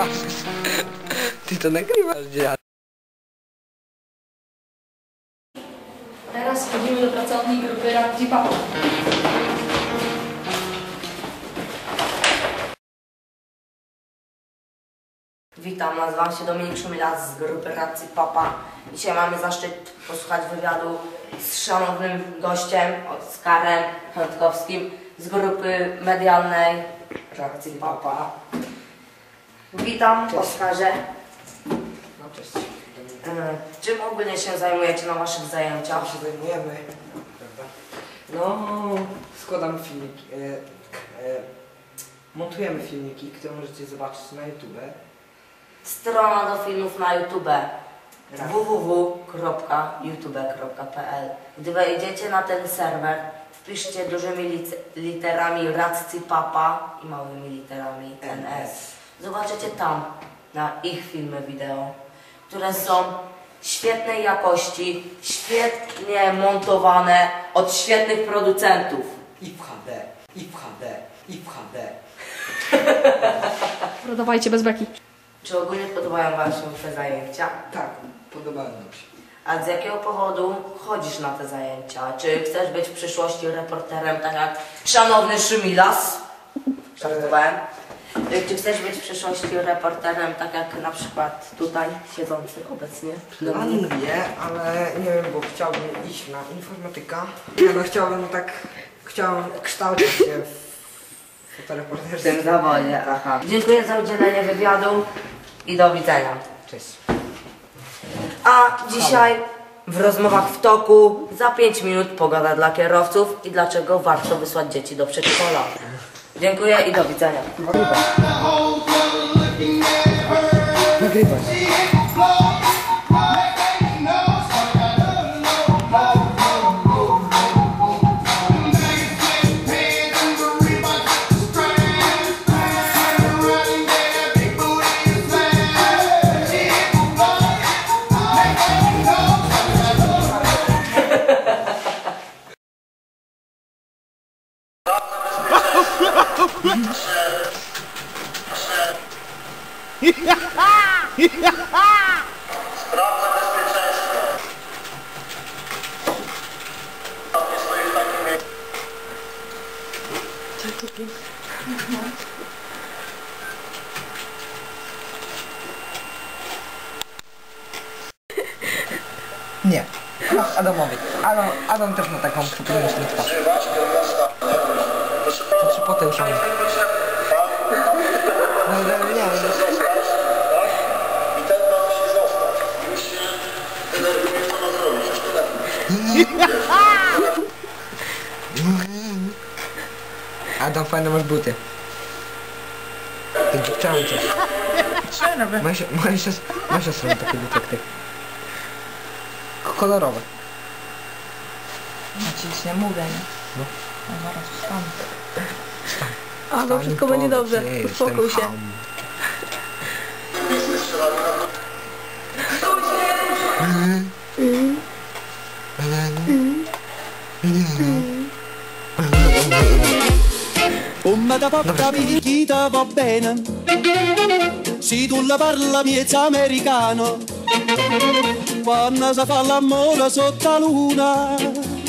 nagrywasz. Ty to nagrywasz, dziad. Teraz wchodzimy do pracowni grupy Radzi Papa. Witam, nazywam się Dominik Szumilas z grupy Radcy Papa. Dzisiaj mamy zaszczyt posłuchać wywiadu z szanownym gościem, Oskarem Chętkowskim z grupy medialnej Radcy Papa. Witam, Oskarze. No cześć. E, Czym ogólnie się zajmujecie na waszych zajęciach? Czym się zajmujemy? Prawda? No, składam filmiki. E, e, montujemy filmiki, które możecie zobaczyć na YouTube. Strona do filmów na YouTube www.youtube.pl Gdy wejdziecie na ten serwer, wpiszcie dużymi literami Radcy Papa i małymi literami NS. Zobaczycie tam na ich filmy wideo, które są świetnej jakości, świetnie montowane od świetnych producentów. I w HD, i w HD, i w HD. Dawajcie bez beki. Czy ogólnie podobają Wam się te zajęcia? Tak, podobało nam się. A z jakiego powodu chodzisz na te zajęcia? Czy chcesz być w przyszłości reporterem, tak jak szanowny Szymilas? Żartowałem. Y, Czy chcesz być w przyszłości reporterem, tak jak na przykład tutaj siedzący obecnie? Planuję, ale nie wiem, bo chciałbym iść na informatyka. Ja no chciałbym tak, chciałbym kształcić się w W fotoreporterstwie. tym zawodzie, aha. Dziękuję za udzielenie wywiadu i do widzenia. Cześć. A dzisiaj w rozmowach w toku za 5 minut pogoda dla kierowców i dlaczego warto wysłać dzieci do przedszkola. Dziękuję i do widzenia. Nagrywać. Nie. Adamowi. Adam, Adam też ma taką przypomnieć twarz. Znaczy potem się. No, nie, no. Już tyle. Adam, fajne masz buty. Ty dziewczęta. Moja si- Moja siostra, moja siostra ma takie buty jak ty. Kolorowe. Ja ci nic nie mówię, nie? No. No zaraz wstanę. A, no wszystko będzie dobrze. Uspokój się. Come da porta picchita va bene Se tu la parla miezza americano Quando si fa l'amore sotto la luna